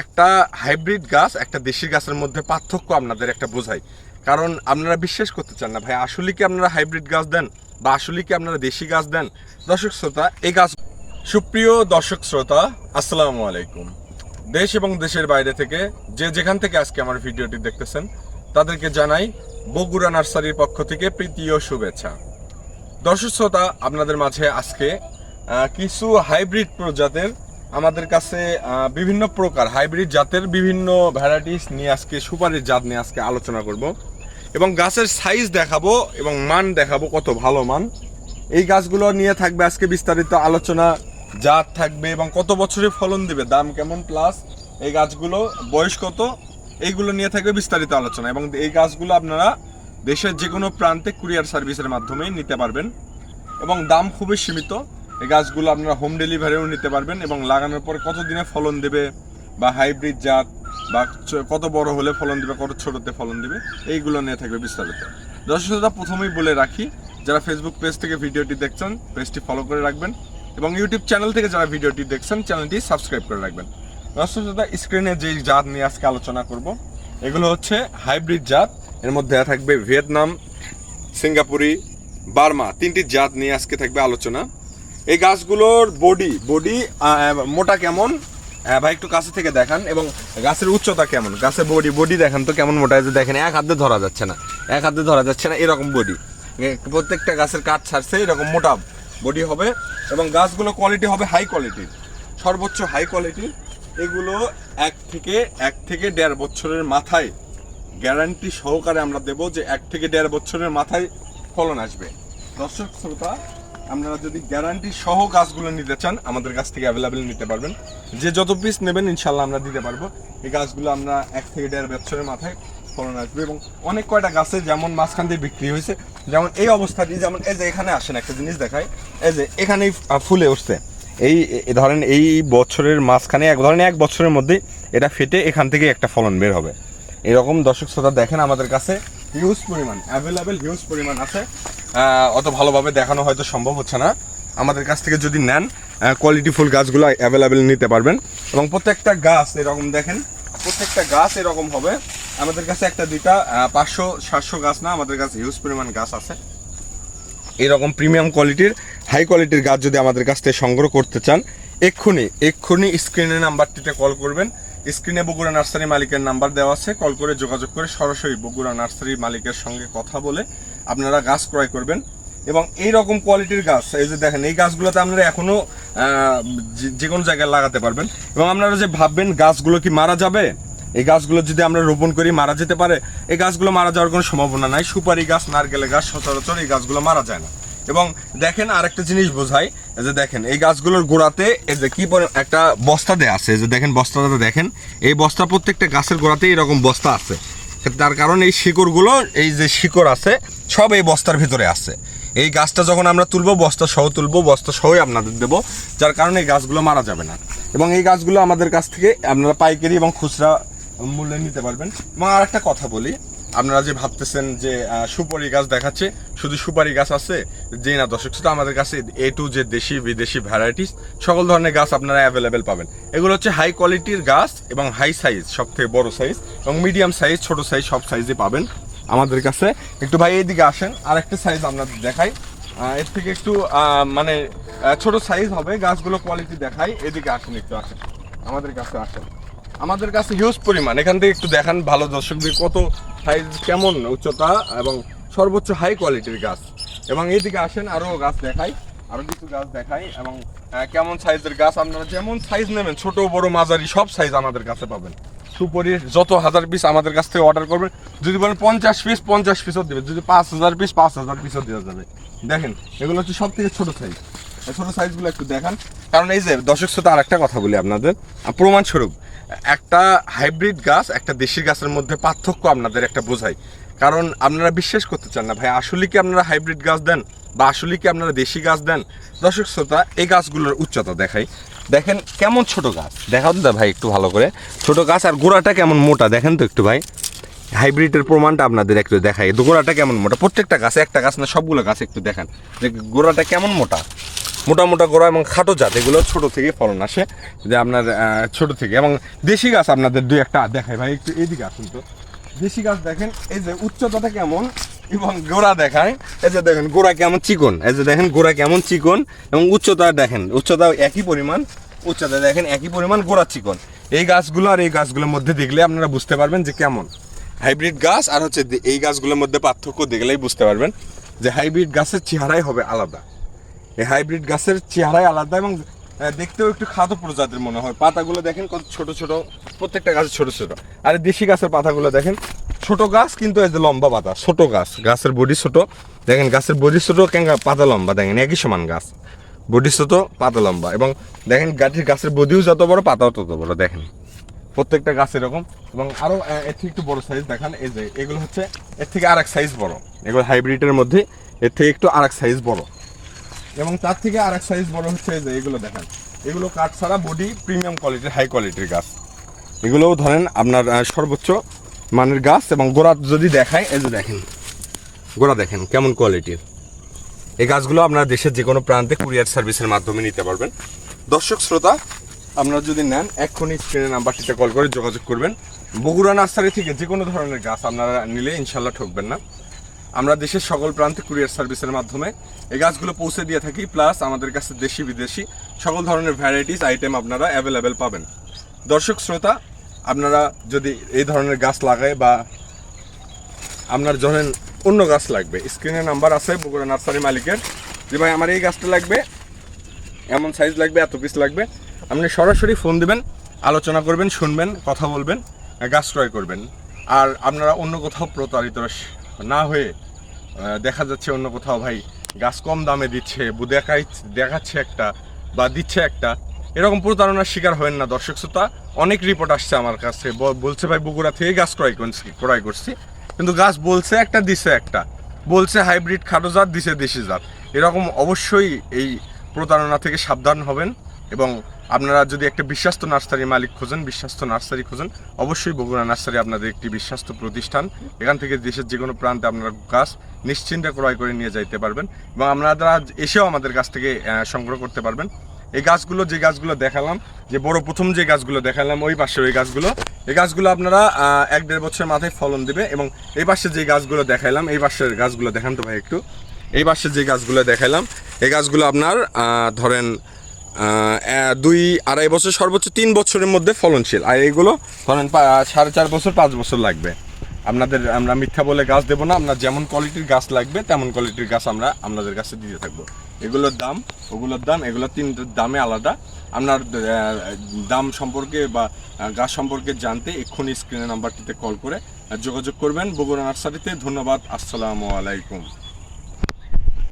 একটা হাইব্রিড গাছ, একটা দেশি গাছের মধ্যে পার্থক্য আপনাদের একটা বোঝাই। কারণ আপনারা বিশ্বাস করতে চান না, ভাই, আসলে কি আপনারা হাইব্রিড গাছ দেন বা আসলে কি আপনারা দেশি গাছ দেন? দর্শক শ্রোতা, এই গাছ সুপ্রিয় দর্শক শ্রোতা, আসসালামু আলাইকুম। দেশ এবং দেশের বাইরে থেকে যে যেখান থেকে আজকে আমার ভিডিওটি দেখতেছেন, তাদেরকে জানাই বগুড়া নার্সারির পক্ষ থেকে প্রীতি ও শুভেচ্ছা। দর্শক শ্রোতা, আপনাদের মাঝে আজকে কিছু হাইব্রিড প্রজাতের আমাদের কাছে বিভিন্ন প্রকার হাইব্রিড জাতের বিভিন্ন ভ্যারাইটিস নিয়ে আজকে, সুপারির জাত নিয়ে আজকে আলোচনা করব। এবং গাছের সাইজ দেখাবো এবং মান দেখাবো কত ভালো মান। এই গাছগুলো নিয়ে থাকবে আজকে বিস্তারিত আলোচনা। জাত থাকবে এবং কত বছরে ফলন দিবে, দাম কেমন প্লাস এই গাছগুলো, বয়স কত, এইগুলো নিয়ে থাকবে বিস্তারিত আলোচনা। এবং এই গাছগুলো আপনারা দেশের যে কোনো প্রান্তে কুরিয়ার সার্ভিসের মাধ্যমে নিতে পারবেন। এবং দাম খুবই সীমিত। এই গাছগুলো আপনারা হোম ডেলিভারিও নিতে পারবেন এবং লাগানোর পর কত দিনে ফলন দেবে বা হাইব্রিড জাত বা কত বড় হলে ফলন দিবে, কত ছোটোতে ফলন দেবে, এইগুলো নিয়ে থাকবে বিস্তারিত। দর্শক শ্রোতা, প্রথমেই বলে রাখি, যারা ফেসবুক পেজ থেকে ভিডিওটি দেখছেন পেজটি ফলো করে রাখবেন এবং ইউটিউব চ্যানেল থেকে যারা ভিডিওটি দেখছেন চ্যানেলটি সাবস্ক্রাইব করে রাখবেন। দর্শক শ্রোতা স্ক্রিনে যে জাত নিয়ে আজকে আলোচনা করব, এগুলো হচ্ছে হাইব্রিড জাত, এর মধ্যে থাকবে ভিয়েতনাম, সিঙ্গাপুরি, বার্মা, তিনটি জাত নিয়ে আজকে থাকবে আলোচনা। এই গাছগুলোর বডি বডি মোটা কেমন? আহ, ভাই একটু কাছে থেকে দেখান এবং গাছের উচ্চতা কেমন? গাছের বডি বডি দেখান তো কেমন মোটা? আছে দেখেন এক হাতে ধরা যাচ্ছে না। এক হাতে ধরা যাচ্ছে না এরকম বডি প্রত্যেকটা গাছের কাঠ ছাড়ছে এরকম মোটা বডি হবে এবং গাছগুলো কোয়ালিটি হবে হাই কোয়ালিটির সর্বোচ্চ হাই কোয়ালিটির এগুলো এক থেকে এক থেকে দেড় বছরের মাথায় গ্যারান্টি সহকারে আমরা দেব যে এক থেকে দেড় বছরের মাথায় ফলন আসবে। দর্শক শ্রোতা আপনারা যদি গ্যারান্টি সহ গাছগুলো নিতে চান, আমাদের কাছ থেকে অ্যাভেলেবেল নিতে পারবেন। যে যত পিস নেবেন ইনশাল্লাহ আমরা দিতে পারব। এই গাছগুলো আমরা এক থেকে দেড় বছরের মাথায় ফলন আসবে এবং অনেক কয়টা গাছে যেমন মাঝখান দিয়ে বিক্রি হয়েছে, যেমন এই অবস্থাটি যেমন এই যে এখানে আসেন, একটা জিনিস দেখায় এই যে এখানেই ফুলে উঠছে। এই ধরেন এই বছরের মাঝখানে এক ধরেন এক বছরের মধ্যেই এটা ফেটে এখান থেকে একটা ফলন বের হবে। এরকম দর্শক শ্রোতা দেখেন আমাদের কাছে। হিউজ পরিমাণ অ্যাভেলেবেল হিউজ পরিমাণ আছে। অত ভালোভাবে দেখানো হয়তো সম্ভব হচ্ছে না। আমাদের কাছ থেকে যদি নেন কোয়ালিটি ফুল গাছগুলো অ্যাভেলেবেল নিতে পারবেন। এবং প্রত্যেকটা গাছ এরকম দেখেন, প্রত্যেকটা গাছ এরকম হবে। আমাদের কাছে একটা দুইটা পাঁচশো, সাতশো গাছ না, আমাদের কাছে হিউজ পরিমাণ গাছ আছে। এরকম প্রিমিয়াম কোয়ালিটির হাই কোয়ালিটির গাছ যদি আমাদের কাছ থেকে সংগ্রহ করতে চান, এক্ষুনি এক্ষুনি স্ক্রিনের নাম্বারটিতে কল করবেন। স্ক্রিনে বগুড়া নার্সারি মালিকের নাম্বার দেওয়া আছে। কল করে যোগাযোগ করে সরাসরি বগুড়া নার্সারি মালিকের সঙ্গে কথা বলে আপনারা গাছ ক্রয় করবেন এবং এই রকম কোয়ালিটির গাছ এই যে দেখেন এই গাছগুলোতে আপনারা এখনও আহ, যে- যে কোনো জায়গায় লাগাতে পারবেন। এবং আপনারা যে ভাববেন গাছগুলো কি মারা যাবে? এই গাছগুলো যদি আমরা রোপণ করি মারা যেতে পারে। এই গাছগুলো মারা যাওয়ার কোনো সম্ভাবনা নাই। সুপারি গাছ নারকেলের গাছ সচরাচর এই গাছগুলো মারা যায় না। এবং দেখেন আরেকটা জিনিস বোঝাই যে দেখেন, এই গাছগুলোর গোড়াতে, এই যে কি একটা বস্তা দেয়া আছে যে দেখেন বস্তাটাতে দেখেন, এই বস্তা প্রত্যেকটা গাছের গোড়াতে এরকম বস্তা আছে। তার কারণ এই শিকড়গুলো, এই যে শিকড় আছে, সব এই বস্তার ভিতরে আছে। এই গাছটা যখন আমরা তুলবো, বস্তা সহ তুলবো, বস্তা সহই আপনাদের দেবো, যার কারণে এই গাছগুলো মারা যাবে না। এবং এই গাছগুলো আমাদের কাছ থেকে আপনারা পাইকারি এবং খুচরা মূল্যে নিতে পারবেন। এবং আর একটা কথা বলি আপনারা যে ভাবতেছেন যে সুপারি গাছ দেখাচ্ছে, শুধু সুপারি গাছ আছে? যে না দর্শক, শুধু আমাদের কাছে এ টু যে দেশি, বিদেশি ভ্যারাইটিস সকল ধরনের গাছ আপনারা অ্যাভেলেবেল পাবেন। এগুলো হচ্ছে হাই কোয়ালিটির গাছ এবং হাই সাইজ সব থেকে বড় সাইজ এবং মিডিয়াম সাইজ ছোট সাইজ সব সাইজে পাবেন আমাদের কাছে। একটু ভাই এইদিকে আসেন আর একটা সাইজ আপনাদের দেখাই। এর থেকে একটু মানে ছোট সাইজ হবে, গাছগুলো কোয়ালিটি দেখাই। এদিকে আসেন, একটু আসেন। আমাদের কাছে আসেন। আমাদের কাছে হিউজ পরিমাণ। এখান থেকে একটু দেখান, ভালো দর্শকদের কত সাইজ কেমন উচ্চতা এবং সর্বোচ্চ হাই কোয়ালিটির গাছ? এবং এইদিকে আসেন আরও গাছ দেখাই আরও কিছু গাছ দেখাই, এবং কেমন সাইজের গাছ আপনারা যেমন সাইজ নেবেন, ছোট, বড়, মাঝারি, সব সাইজ আমাদের কাছে পাবেন। সুপরির যত হাজার পিস আমাদের কাছ থেকে অর্ডার করবেন, যদি বলেন পঞ্চাশ পিস পঞ্চাশ পিসও দেবে যদি পাঁচ হাজার পিস পাঁচ হাজার পিসও দেওয়া যাবে। দেখেন, এগুলো হচ্ছে সব থেকে ছোট সাইজ ছোট সাইজগুলো একটু দেখান, কারণ এই যে দর্শক শ্রোতা আর একটা কথা বলি আপনাদের প্রমাণস্বরূপ একটা হাইব্রিড গাছ, একটা দেশি গাছের মধ্যে পার্থক্য আপনাদের একটা বোঝাই। কারণ আপনারা বিশ্বাস করতে চান না, ভাই, আসলে কি আপনারা হাইব্রিড গাছ দেন বা আসলে কি আপনারা দেশি গাছ দেন? দর্শক শ্রোতা, এই গাছগুলোর উচ্চতা দেখাই। দেখেন কেমন ছোট গাছ। দেখাও তো ভাই একটু ভালো করে। ছোট গাছ আর গোড়াটা কেমন মোটা? দেখেন তো একটু ভাই। হাইব্রিডের প্রমাণটা আপনাদের একটু দেখাই। গোড়াটা কেমন মোটা? প্রত্যেকটা গাছে, একটা গাছ না, সবগুলো গাছ একটু দেখান। যে গোড়াটা কেমন মোটা? মোটা মোটা গোড়া এবং খাটো জাত, এগুলো ছোট থেকে ফলন আসে। যে আপনার ছোট থেকে। এবং দেশি গাছ আপনাদের দুই একটা দেখায় ভাই, একটু এইদিকে আসুন তো। দেশি গাছ দেখেন, এই যে উচ্চতাটা কেমন এবং গোড়া দেখায়। এই যে দেখেন, গোড়া কেমন চিকন। এই যে দেখেন, গোড়া কেমন চিকন এবং উচ্চতা দেখেন উচ্চতা একই পরিমাণ। উচ্চতা দেখেন, একই পরিমাণ, গোড়া চিকন। এই গাছগুলো আর এই গাছগুলোর মধ্যে দেখলে আপনারা বুঝতে পারবেন যে কেমন। হাইব্রিড গাছ আর হচ্ছে এই গাছগুলোর মধ্যে পার্থক্য দেখলেই বুঝতে পারবেন যে হাইব্রিড গাছের চেহারাই হবে আলাদা। এই হাইব্রিড গাছের চেহারাই আলাদা এবং দেখতেও একটু খাটো প্রজাতির মনে হয়। পাতাগুলো দেখেন কত ছোট ছোট প্রত্যেকটা গাছের ছোট ছোট। আর দেশি গাছের পাতাগুলো দেখেন ছোট গাছ কিন্তু এই যে লম্বা পাতা ছোট গাছ গাছের বডি ছোট। দেখেন গাছের বডি ছোট কেঙ্গা পাতা লম্বা দেখেন একই সমান গাছ। বডি ছোট পাতা লম্বা এবং দেখেন গাছের গাছের বডিও যত বড় পাতাও তত বড় দেখেন। প্রত্যেকটা গাছ এরকম এবং আরও আহ, এর থেকে একটু বড় সাইজ দেখান এই যে এগুলো হচ্ছে এর থেকে আর এক সাইজ বড়। এগুলো হাইব্রিডের মধ্যে এর থেকে একটু আর এক সাইজ বড়। এবং তার থেকে আর এক সাইজ বড় হচ্ছে এই যে এগুলো দেখেন। এগুলো কাঠ ছাড়া বডি প্রিমিয়াম কোয়ালিটির হাই কোয়ালিটির গাছ। এগুলোও ধরেন আপনার সর্বোচ্চ মানের গাছ এবং গোড়া যদি দেখায় এই যে দেখেন, গোড়া দেখেন কেমন কোয়ালিটির এই গাছগুলো আপনারা দেশের যে কোনো প্রান্তে কুরিয়ার সার্ভিসের মাধ্যমে নিতে পারবেন। দর্শক, শ্রোতা, আপনারা যদি নেন, এক্ষুনি স্ক্রিনের নাম্বারটিতে কল করে যোগাযোগ করবেন। বগুড়া নার্সারি থেকে যে কোনো ধরনের গাছ আপনারা নিলে ইনশাল্লাহ ঠকবেন না। আমরা দেশের সকল প্রান্তে কুরিয়ার সার্ভিসের মাধ্যমে এই গাছগুলো পৌঁছে দিয়ে থাকি, প্লাস আমাদের কাছে দেশি বিদেশি সকল ধরনের ভ্যারাইটিস আইটেম আপনারা অ্যাভেলেবেল পাবেন। দর্শক, শ্রোতা, আপনারা যদি এই ধরনের গাছ লাগায় বা আপনার ধরেন অন্য গাছ লাগবে স্ক্রিনে নাম্বার আছে, বগুড়া নার্সারি মালিকের। যে ভাই, আমার এই গাছটা লাগবে, এমন সাইজ লাগবে, এত পিস লাগবে। আপনি সরাসরি ফোন দিবেন, আলোচনা করবেন, শুনবেন, কথা বলবেন, গাছ ক্রয় করবেন। আর আপনারা অন্য কোথাও প্রতারিত না হয়ে দেখা যাচ্ছে অন্য কোথাও, ভাই, গাছ কম দামে দিচ্ছে দেখাই দেখাচ্ছে একটা বা দিচ্ছে একটা। এরকম প্রতারণার শিকার হবেন না দর্শক শ্রোতা। অনেক রিপোর্ট আসছে আমার কাছে। বলছে, ভাই, বগুড়া থেকে গাছ ক্রয় করছি ক্রয় করছি। কিন্তু গাছ বলছে একটা, দিছে একটা। বলছে, হাইব্রিড খাটো জাত, দিছে দেশি জাত। এরকম অবশ্যই এই প্রতারণা থেকে সাবধান হবেন এবং আপনারা যদি একটা বিশ্বস্ত নার্সারি মালিক খোঁজেন, বিশ্বস্ত নার্সারি খোঁজেন, অবশ্যই বগুড়া নার্সারি আপনাদের একটি বিশ্বস্ত প্রতিষ্ঠান। এখান থেকে দেশের যে কোনো প্রান্তে আপনারা গাছ নিশ্চিন্তে ক্রয় করে নিয়ে যাইতে পারবেন এবং আপনারা এসেও আমাদের কাছ থেকে সংগ্রহ করতে পারবেন। এই গাছগুলো, যে গাছগুলো দেখালাম, যে বড় প্রথম যে গাছগুলো দেখালাম, ওই পাশে ওই গাছগুলো, এই গাছগুলো আপনারা এক দেড় বছরের মাথায় ফলন দিবে এবং এই পাশে যে গাছগুলো দেখাইলাম, এই পাশের গাছগুলো দেখান তো ভাই একটু, এই পাশে যে গাছগুলো দেখাইলাম, এই গাছগুলো আপনার ধরেন দুই আড়াই বছর, সর্বোচ্চ তিন বছরের মধ্যে ফলনশীল। আর এইগুলো ধরেন সাড়ে চার বছর, পাঁচ বছর লাগবে। আপনাদের, আমরা মিথ্যা বলে গাছ দেবো না আপনার যেমন কোয়ালিটির গাছ লাগবে, তেমন কোয়ালিটির গাছ আমরা আপনাদের কাছে দিতে থাকব। এগুলোর দাম, ওগুলোর দাম, এগুলো তিন দামে আলাদা। আপনার দাম সম্পর্কে বা গাছ সম্পর্কে জানতে এক্ষুনি স্ক্রিনের নাম্বারটিতে কল করে যোগাযোগ করবেন। বগুড়া নার্সারিতে ধন্যবাদ, আসসালামু আলাইকুম।